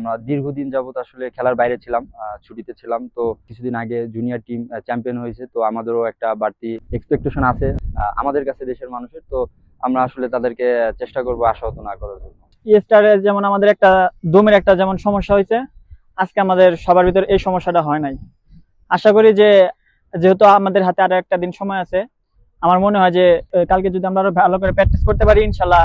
আমরা দীর্ঘদিন যাবত আসলে খেলার বাইরে ছিলাম ছুটিতে ছিলাম। তো কিছুদিন আগে জুনিয়র টিম চ্যাম্পিয়ন হয়েছে, তো আমাদেরও একটা বাড়তি এক্সপেকটেশন আছে আমাদের কাছে দেশের মানুষের। তো আমরা আসলে তাদেরকে চেষ্টা করব আশাহত না করার জন্য। স্টারে যেমন আমাদের একটা দমের একটা যেমন সমস্যা হয়েছে, আজকে আমাদের সবার ভিতর এই সমস্যাটা হয় নাই। আশা করি যে, যেহেতু আমাদের হাতে আরও একটা দিন সময় আছে, আমার মনে হয় যে কালকে যদি আমরা আরও ভালো করে প্র্যাকটিস করতে পারি, ইনশাল্লাহ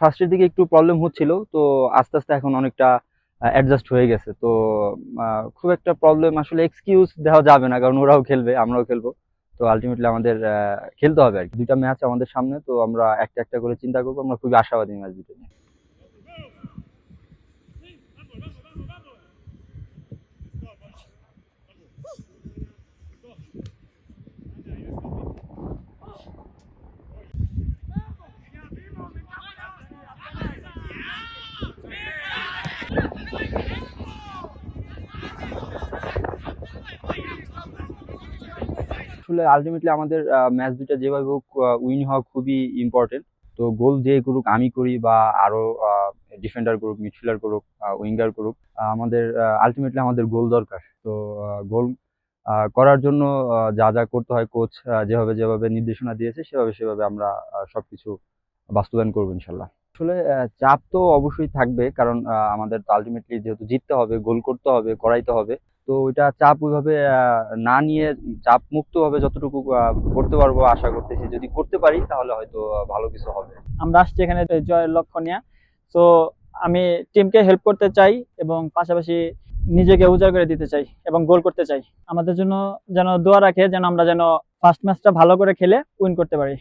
ফার্স্টের দিকে একটু প্রবলেম হচ্ছিল, তো আস্তে আস্তে এখন অনেকটা অ্যাডজাস্ট হয়ে গেছে। তো খুব একটা প্রবলেম আসলে এক্সকিউজ দেওয়া যাবে না, কারণ ওরাও খেলবে, আমরাও খেলব। তো আলটিমেটলি আমাদের খেলতে হবে আর কি। দুইটা ম্যাচ আমাদের সামনে, তো আমরা একটা একটা করে চিন্তা করব, আমরা খুবই আশাবাদী ম্যাচ দুটো। আসলে আলটিমেটলি আমাদের ম্যাচ দুটা যেভাবে হোক উইন হওয়া খুবই ইম্পর্টেন্ট তো গোল যে করুক, আমি করি বা আরও ডিফেন্ডার করুক মিডফিল্ডার করুক উইঙ্গার করুক আমাদের আলটিমেটলি আমাদের গোল দরকার। তো গোল করার জন্য যা যা করতে হয় কোচ যেভাবে যেভাবে নির্দেশনা দিয়েছে, সেভাবে সেভাবে আমরা সবকিছু বাস্তবায়ন করব ইনশাল্লাহ আসলে চাপ তো অবশ্যই থাকবে কারণ আমাদের আলটিমেটলি যেহেতু জিততে হবে গোল করতে হবে, করাইতে হবে। তো ওইটা চাপ ওইভাবে না নিয়ে চাপ মুক্ত ভাবে যতটুকু করতে পারব আশা করতেছি। যদি করতে পারি, তাহলে হয়তো ভালো কিছু হবে। আমরা আসছি এখানে জয়ের লক্ষ্য নিয়ে। তো আমি টিমকে হেল্প করতে চাই এবং পাশাপাশি নিজেকে উজাড় করে দিতে চাই এবং গোল করতে চাই। আমাদের জন্য যেন দোয়া রাখে, যেন আমরা যেন ফার্স্ট ম্যাচটা ভালো করে খেলে উইন করতে পারি।